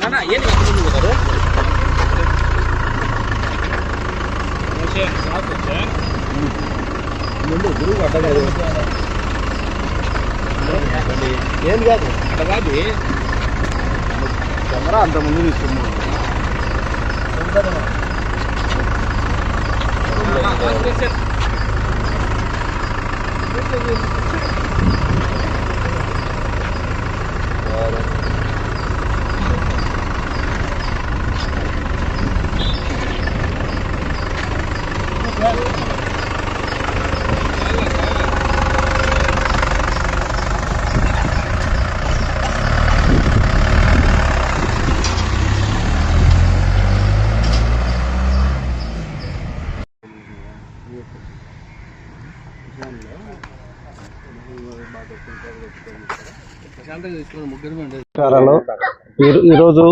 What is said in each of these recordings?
నాన్న ఏంటి కట్టుకుంటూ పోతారు ముందు గురువు అడ్డలేదు ఏం కాదు అట్లా కాదు కెమెరా అంత ముందు తీసుకున్నాను ప్రశాంతంగా తీసుకుని నమస్కారాలు. ఈ- ఈరోజు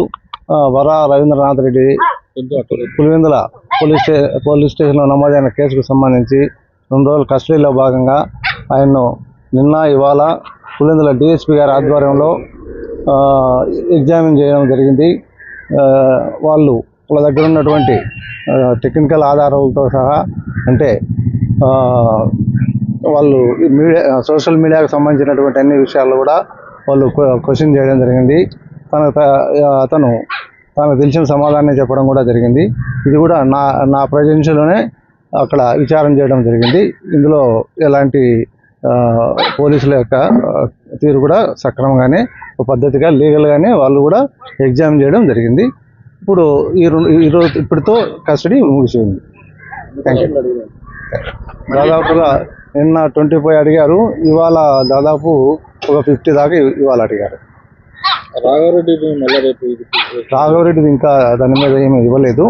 వర Ravindranath Reddy Pulivendula police stay police స్టేషన్లో నమోదైన కేసుకు సంబంధించి రెండు రోజుల కస్టడీలో భాగంగా ఆయన్ను నిన్న ఇవాళ పులివెందుల డిఎస్పీ గారి ఆధ్వర్యంలో ఎగ్జామిన్ చేయడం జరిగింది. వాళ్ళు వాళ్ళ దగ్గర ఉన్నటువంటి టెక్నికల్ ఆధారాలతో సహా అంటే వాళ్ళు మీడియా సోషల్ మీడియాకు సంబంధించినటువంటి అన్ని విషయాలు కూడా వాళ్ళు క్వశ్చన్ చేయడం జరిగింది. తన త- అతను తనకు తెలిసిన సమాధానం చెప్పడం కూడా జరిగింది. ఇది కూడా నా నా ప్రజెన్స్లోనే అక్కడ విచారం చేయడం జరిగింది. ఇందులో ఎలాంటి పోలీసుల యొక్క తీరు కూడా సక్రమంగానే ఒక పద్ధతిగా లీగల్గానే వాళ్ళు కూడా ఎగ్జామ్ చేయడం జరిగింది. ఇప్పుడు ఈరోజు ఇప్పటితో కస్టడీ ముగిసింది. థ్యాంక్ యూ దాదాపుగా నిన్న ట్వంటీ ఫైవ్ అడిగారు ఇవాళ దాదాపు ఒక ఫిఫ్టీ దాకా ఇవాళ అడిగారు. రాఘవరెడ్డి ఇంకా దాని మీద ఏమీ ఇవ్వలేదు.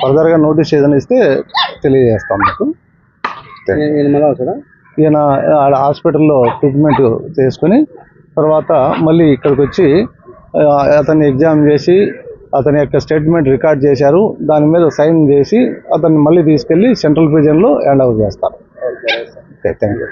ఫర్దర్గా నోటీస్ ఏదైనా ఇస్తే తెలియజేస్తాం మీకు. ఈయన ఆడ హాస్పిటల్లో ట్రీట్మెంట్ చేసుకుని తర్వాత మళ్ళీ ఇక్కడికి వచ్చి అతన్ని ఎగ్జామ్ చేసి అతని యొక్క స్టేట్మెంట్ రికార్డ్ చేశారు. దాని మీద సైన్ చేసి అతన్ని మళ్ళీ తీసుకెళ్ళి సెంట్రల్ ప్రిజన్లో హ్యాండ్ ఓవర్ చేస్తారు. Okay thank you